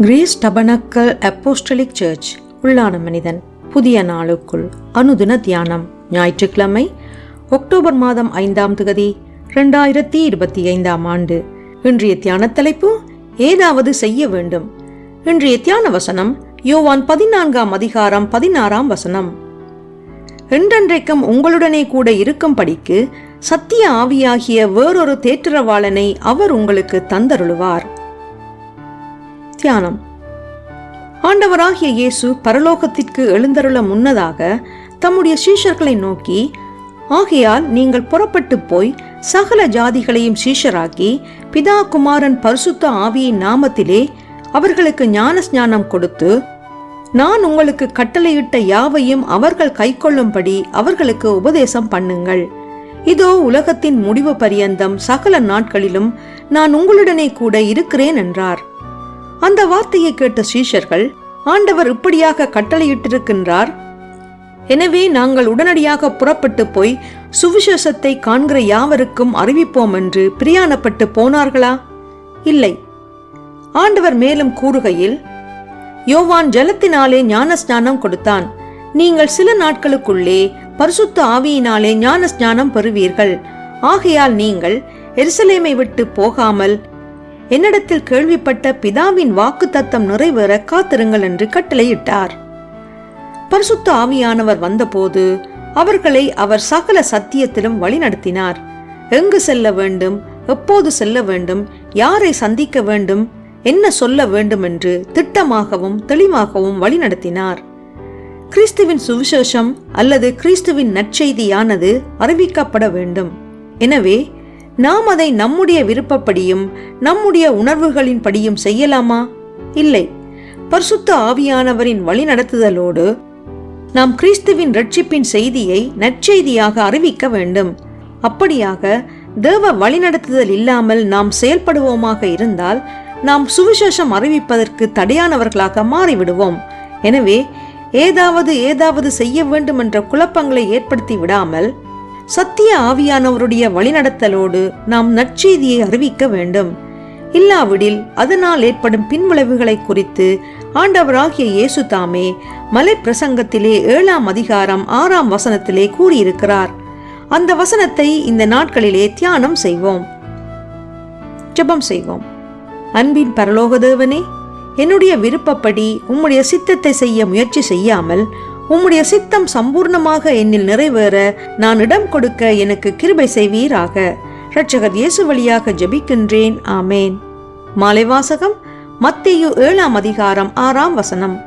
Grace tabernacle apostolic search உள்ளான மனிதன் புதிய நாளுக்குள் அனுதின தியானம் ஞாயிற்றுக்கிழமை அக்டோபர் மாதம் ஐந்தாம் திகதி ரெண்டாயிரத்தி இருபத்தி ஐந்தாம் ஆண்டு. இன்றைய தியான தலைப்பு ஏதாவது செய்ய வேண்டும். இன்றைய தியான வசனம் யோவான் பதினான்காம் அதிகாரம் பதினாறாம் வசனம். என்றென்றைக்கும் உங்களுடனே கூட இருக்கும்படிக்கு சத்திய ஆவியாகிய வேறொரு தேற்றரவாளனை அவர் உங்களுக்கு தந்தருளுவார். தியானம். ஆண்டவராகிய இயேசு பரலோகத்திற்கு எழுந்தருள முன்னதாக தம்முடைய சீஷர்களை நோக்கி ஆகையால் நீங்கள் புறப்பட்டு போய் சகல ஜாதிகளையும் சீஷராக்கி பிதா குமாரன் பரிசுத்த ஆவியின் நாமத்திலே அவர்களுக்கு ஞான ஞானம் கொடுத்து நான் உங்களுக்கு கட்டளையிட்ட யாவையும் அவர்கள் கைக்கொள்ளும்படி அவர்களுக்கு உபதேசம் பண்ணுங்கள். இதோ உலகத்தின் முடிவு பரியந்தம் சகல நாட்களிலும் நான் உங்களுடனே கூட இருக்கிறேன் என்றார். அந்த வார்த்தையை கேட்ட சீஷர்கள் ஆண்டவர் இப்படியாக கட்டளையிட்டிருக்கின்றார். எனவே நாங்கள் உடனடியாக புறப்பட்டு போய் சுவிசேஷத்தை காண்கிற யாவருக்கும் அறிவிப்போம் என்று பிரியாணப்பட்டு போனார்களா? இல்லை. ஆண்டவர் மேலும் கூறுகையில் யோவான் ஜலத்தினாலே ஞான ஸ்நானம் கொடுத்தான். நீங்கள் சில நாட்களுக்குள்ளே பரிசுத்த ஆவியினாலே ஞான ஸ்நானம் பெறுவீர்கள். ஆகையால் நீங்கள் எருசலேமை விட்டு போகாமல் என்னிடத்தில் கேள்விப்பட்ட பிதாவின் வாக்கு தத்தம் நிறைவேற காத்திருங்கள் என்று கட்டளையிட்டார். பரிசுத்த ஆவியானவர் வந்தபோது அவர்களை அவர் சகல சத்தியத்திலும் வழிநடத்தினார். எங்கு செல்ல வேண்டும் எப்போது செல்ல வேண்டும் யாரை சந்திக்க வேண்டும் என்ன சொல்ல வேண்டும் என்று திட்டமாகவும் தெளிவாகவும் வழிநடத்தினார். கிறிஸ்துவின் சுவிசேஷம் அல்லது கிறிஸ்துவின் நற்செய்தியானது அறிவிக்கப்பட வேண்டும். எனவே நாம் அதை நம்முடைய விருப்பப்படியும் நம்முடைய உணர்வுகளின் படியும் செய்யலாமா? இல்லை. பரிசுத்த ஆவியானவரின் வழிநடத்துதலோடு நாம் கிறிஸ்துவின் ரட்சிப்பின் செய்தியை நற்செய்தியாக அறிவிக்க வேண்டும். அப்படியாக தேவ வழிநடத்துதல் இல்லாமல் நாம் செயல்படுவோமாக இருந்தால் நாம் சுவிசேஷம் அறிவிப்பதற்கு தடையானவர்களாக மாறிவிடுவோம். எனவே ஏதாவது ஏதாவது செய்ய வேண்டும் என்ற குழப்பங்களை ஏற்படுத்தி விடாமல் சத்திய ஆவியானவருடைய வழிநடத்தலோடு நாம் நற்செய்தியை அறிவிக்க வேண்டும். இல்லாவிடில் அதனால் ஏற்படும் பின்விளைவுகளை குறித்து ஆண்டவராகிய இயேசு தாமே மலை பிரசங்கத்திலே ஏழாம் அதிகாரம் ஆறாம் வசனத்திலே கூறியிருக்கிறார். அந்த வசனத்தை இந்த நாட்களிலே தியானம் செய்வோம். ஜெபம் செய்வோம். அன்பின் பரலோக தேவனே என்னுடைய விருப்பப்படி உம்முடைய சித்தத்தை செய்ய முயற்சி செய்யாமல் உம்முடைய சித்தம் சம்பூர்ணமாக என்னில் நிறைவேற நான் இடம் கொடுக்க எனக்கு கிருபை செய்வீராக. இரட்சகர் இயேசு வழியாக ஜபிக்கின்றேன். ஆமேன். மாலை வாசகம் ஏழாம் அதிகாரம் ஆறாம் வசனம்.